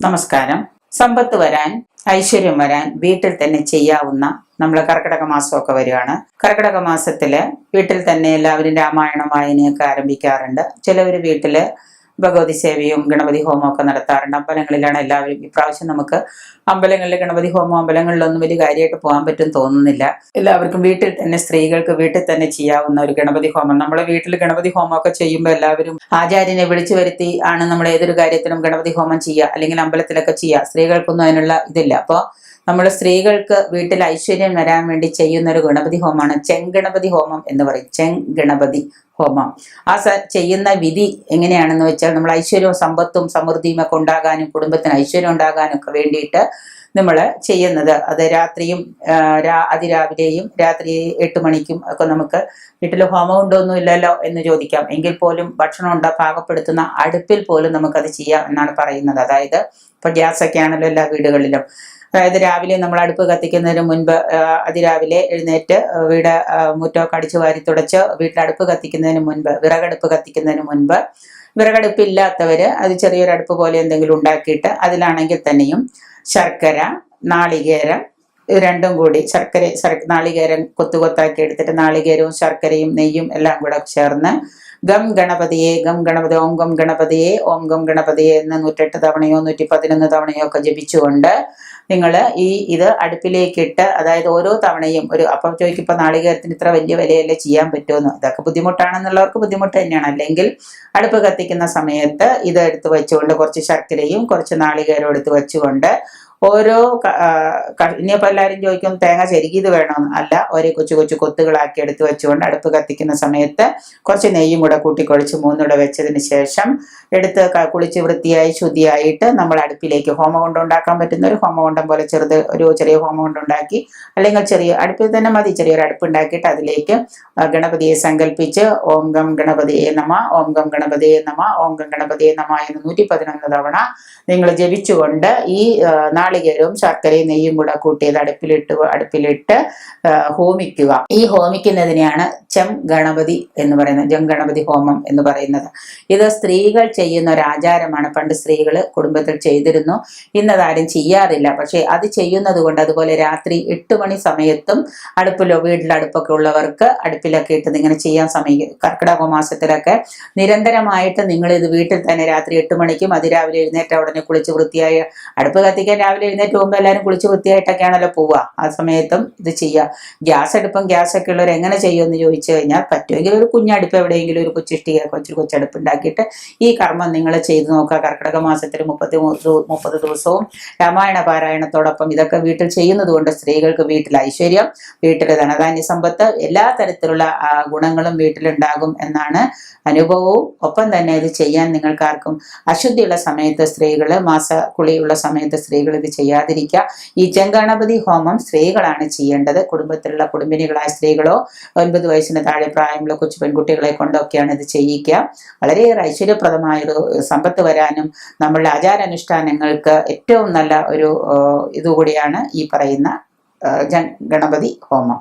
നമസ്കാരം. സമ്പത്ത് വരാൻ ഐശ്വര്യം വരാൻ വീട്ടിൽ തന്നെ ചെയ്യാവുന്ന നമ്മൾ കർക്കിടക മാസമൊക്കെ വരികയാണ്. കർക്കിടക മാസത്തിൽ വീട്ടിൽ തന്നെ എല്ലാവരും രാമായണം വായനയൊക്കെ ആരംഭിക്കാറുണ്ട്. ചിലവർ വീട്ടിൽ ഭഗവതി സേവയും ഗണപതി ഹോമവും ഒക്കെ നടത്താറുണ്ട്. അമ്പലങ്ങളിലാണ് എല്ലാവരും ഇപ്രാവശ്യം നമുക്ക് അമ്പലങ്ങളിൽ ഗണപതി ഹോമം അമ്പലങ്ങളിലൊന്നും വലിയ കാര്യമായിട്ട് പോകാൻ പറ്റും തോന്നുന്നില്ല. എല്ലാവർക്കും വീട്ടിൽ തന്നെ സ്ത്രീകൾക്ക് വീട്ടിൽ തന്നെ ചെയ്യാവുന്ന ഒരു ഗണപതി ഹോമം. നമ്മളെ വീട്ടിൽ ഗണപതി ഹോമമൊക്കെ ചെയ്യുമ്പോൾ എല്ലാവരും ആചാര്യനെ വിളിച്ചു വരുത്തി ആണ് നമ്മൾ ഏതൊരു കാര്യത്തിനും ഗണപതി ഹോമം ചെയ്യുക അല്ലെങ്കിൽ അമ്പലത്തിലൊക്കെ ചെയ്യുക. സ്ത്രീകൾക്കൊന്നും അതിനുള്ള ഇതില്ല. അപ്പോൾ നമ്മൾ സ്ത്രീകൾക്ക് വീട്ടിൽ ഐശ്വര്യം വരാൻ വേണ്ടി ചെയ്യുന്ന ഒരു ഗണപതി ഹോമമാണ് ചെങ്കണപതി ഹോമം എന്ന് പറയും. ചെങ്കണപതി ഹോമം. ആ ചെയ്യുന്ന വിധി എങ്ങനെയാണെന്ന് വെച്ചാൽ നമ്മൾ ഐശ്വര്യവും സമ്പത്തും സമൃദ്ധിയും ഒക്കെ ഉണ്ടാകാനും കുടുംബത്തിന് ഐശ്വര്യം ഉണ്ടാകാനും ഒക്കെ വേണ്ടിയിട്ട് നമ്മൾ ചെയ്യുന്നത്. അത് രാത്രിയും അതിരാവിലെയും രാത്രി എട്ട് മണിക്കും ഒക്കെ നമുക്ക് വീട്ടിൽ ഹോമം ഉണ്ടോന്നും ഇല്ലല്ലോ എന്ന് ചോദിക്കാം. എങ്കിൽ പോലും ഭക്ഷണം ഉണ്ട പാകപ്പെടുത്തുന്ന അടുപ്പിൽ പോലും നമുക്കത് ചെയ്യാം എന്നാണ് പറയുന്നത്. അതായത് ഇപ്പൊ ഗ്യാസ് ഒക്കെ ആണല്ലോ എല്ലാ വീടുകളിലും. അതായത് രാവിലെ നമ്മൾ അടുപ്പ് കത്തിക്കുന്നതിന് മുൻപ് അതിരാവിലെ എഴുന്നേറ്റ് വീട് മുറ്റമൊക്കെ അടിച്ചു വാരി തുടച്ച് വീട്ടിൽ അടുപ്പ് കത്തിക്കുന്നതിന് മുൻപ് വിറകടുപ്പ് കത്തിക്കുന്നതിന് മുൻപ് വിറകടുപ്പില്ലാത്തവര് അത് ചെറിയൊരു അടുപ്പ് പോലെ എന്തെങ്കിലും ഉണ്ടാക്കിയിട്ട് അതിലാണെങ്കിൽ തന്നെയും ശർക്കര നാളികേരം രണ്ടും കൂടി ശർക്കര ശർ- നാളികേരം കൊത്തു കൊത്താക്കി എടുത്തിട്ട് നാളികേരവും ശർക്കരയും നെയ്യും എല്ലാം കൂടെ ചേർന്ന് ഗം ഗണപതിയെ ഗം ഗണപതി ഓം ഗം ഗണപതിയെ ഓം ഗം ഗണപതിയെ എന്ന് നൂറ്റെട്ട് തവണയോ നൂറ്റി പതിനൊന്ന് തവണയോ ഒക്കെ ജപിച്ചുകൊണ്ട് നിങ്ങൾ ഈ ഇത് അടുപ്പിലേക്കിട്ട് അതായത് ഓരോ തവണയും ഒരു അപ്പം ചോദിക്കും ഇപ്പം നാളികേരത്തിന് ഇത്ര വലിയ വിലയല്ലേ ചെയ്യാൻ പറ്റുമെന്ന്. ഇതൊക്കെ ബുദ്ധിമുട്ടാണെന്നുള്ളവർക്ക് ബുദ്ധിമുട്ട് തന്നെയാണ്. അല്ലെങ്കിൽ അടുപ്പ് കത്തിക്കുന്ന സമയത്ത് ഇത് എടുത്ത് വെച്ചുകൊണ്ട് കുറച്ച് ശർക്കരയും കുറച്ച് നാളികേരവും എടുത്ത് വെച്ചുകൊണ്ട് ഓരോ ഇനിയിപ്പോൾ എല്ലാവരും ചോദിക്കും തേങ്ങ ശരിക്കും ഇത് വേണമെന്ന് അല്ല ഓരോ കൊച്ചു കൊച്ചു കൊത്തുകളാക്കി എടുത്ത് വെച്ചുകൊണ്ട് അടുപ്പ് കത്തിക്കുന്ന സമയത്ത് കുറച്ച് നെയ്യും കൂടെ കൂട്ടിക്കൊഴിച്ച് മൂന്നൂടെ വെച്ചതിന് ശേഷം എടുത്ത് കുളിച്ച് വൃത്തിയായി ശുദ്ധിയായിട്ട് നമ്മൾ അടുപ്പിലേക്ക് ഹോമകുണ്ടം ഉണ്ടാക്കാൻ പറ്റുന്ന ഒരു ഹോമകുണ്ടം പോലെ ചെറുത് ഒരു ചെറിയ ഹോമകുണ്ടം ഉണ്ടാക്കി അല്ലെങ്കിൽ ചെറിയ അടുപ്പിൽ തന്നെ മതി ചെറിയൊരു അടുപ്പ് ഉണ്ടാക്കിയിട്ട് അതിലേക്ക് ഗണപതിയെ സങ്കല്പിച്ച് ഓം ഗം ഗണപതിയെ നമ ഓം ഗം ഗണപതിയെ നമ ഓം ഗം ഗണപതിയെ നമ എന്ന് നൂറ്റി പതിനൊന്ന് തവണ നിങ്ങൾ ജപിച്ചുകൊണ്ട് ഈ ആ, നാളികേരവും ശർക്കരയും നെയ്യും കൂടെ കൂട്ടിയത് അടുപ്പിലിട്ട് അടുപ്പിലിട്ട് ഹോമിക്കുക. ഈ ഹോമിക്കുന്നതിനെയാണ് ചെം ഗണപതി എന്ന് പറയുന്നത്. ജം ഗണപതി ഹോമം എന്ന് പറയുന്നത്. ഇത് സ്ത്രീകൾ ചെയ്യുന്ന ഒരു ആചാരമാണ്. പണ്ട് സ്ത്രീകൾ കുടുംബത്തിൽ ചെയ്തിരുന്നു. ഇന്നതാരും ചെയ്യാറില്ല. പക്ഷേ അത് ചെയ്യുന്നത് കൊണ്ട് അതുപോലെ രാത്രി എട്ട് മണി സമയത്തും അടുപ്പിലോ വീട്ടിൽ അടുപ്പൊക്കെ ഉള്ളവർക്ക് അടുപ്പിലൊക്കെ ഇട്ട് ഇങ്ങനെ ചെയ്യാൻ സമയം കർക്കിടക മാസത്തിലൊക്കെ നിരന്തരമായിട്ട് നിങ്ങൾ ഇത് വീട്ടിൽ തന്നെ രാത്രി എട്ട് മണിക്കും അതിരാവിലെ എഴുന്നേറ്റ ഉടനെ കുളിച്ച് വൃത്തിയായി അടുപ്പ് കത്തിക്കാൻ രാവിലെ എഴുന്നേറ്റ് പോകുമ്പോൾ എല്ലാവരും കുളിച്ച് വൃത്തിയായിട്ടൊക്കെയാണല്ലോ പോവുക ആ സമയത്തും ഇത് ചെയ്യുക ഗ്യാസ് അടുപ്പും ഗ്യാസ് ഒക്കെ ഉള്ളവർ എങ്ങനെ ചെയ്യുമെന്ന് ചോദിച്ചു കഴിഞ്ഞാൽ പറ്റുമെങ്കിൽ ഒരു കുഞ്ഞടുപ്പ് എവിടെയെങ്കിലും ഒരു കൊച്ചിഷ്ടിക കൊച്ചൊരു കൊച്ചടുപ്പ് ഉണ്ടാക്കിയിട്ട് ഈ കർമ്മം നിങ്ങൾ ചെയ്തു നോക്കുക കർക്കിടക മാസത്തിൽ മുപ്പത്തി മുപ്പത് ദിവസവും രാമായണ പാരായണത്തോടൊപ്പം ഇതൊക്കെ വീട്ടിൽ ചെയ്യുന്നത് കൊണ്ട് സ്ത്രീകൾക്ക് വീട്ടിൽ ഐശ്വര്യം വീട്ടിൽ ധനധാന്യ സമ്പത്ത് എല്ലാ തരത്തിലുള്ള ഗുണങ്ങളും വീട്ടിലുണ്ടാകും എന്നാണ് അനുഭവവും. ഒപ്പം തന്നെ ഇത് ചെയ്യാൻ നിങ്ങൾക്കാർക്കും അശുദ്ധിയുള്ള സമയത്ത് സ്ത്രീകൾ മാസ കുളിയുള്ള സമയത്ത് സ്ത്രീകൾ ഇത് ചെയ്യാതിരിക്കുക. ഈ ചെങ്കണപതി ഹോമം സ്ത്രീകളാണ് ചെയ്യേണ്ടത്. കുടുംബത്തിലുള്ള കുടുംബിനികളായ സ്ത്രീകളോ ഒൻപത് വയസ്സിന് താഴെ പ്രായമുള്ള കൊച്ചു പെൺകുട്ടികളെ കൊണ്ടൊക്കെയാണ് ഇത് ചെയ്യിക്കുക വളരെയേറെ ഐശ്വര്യപ്രദമായൊരു സമ്പത്ത് വരാനും നമ്മളുടെ ആചാരാനുഷ്ഠാനങ്ങൾക്ക് ഏറ്റവും നല്ല ഒരു ഇതുകൂടിയാണ് ഈ പറയുന്ന ഗണപതി ഹോമം.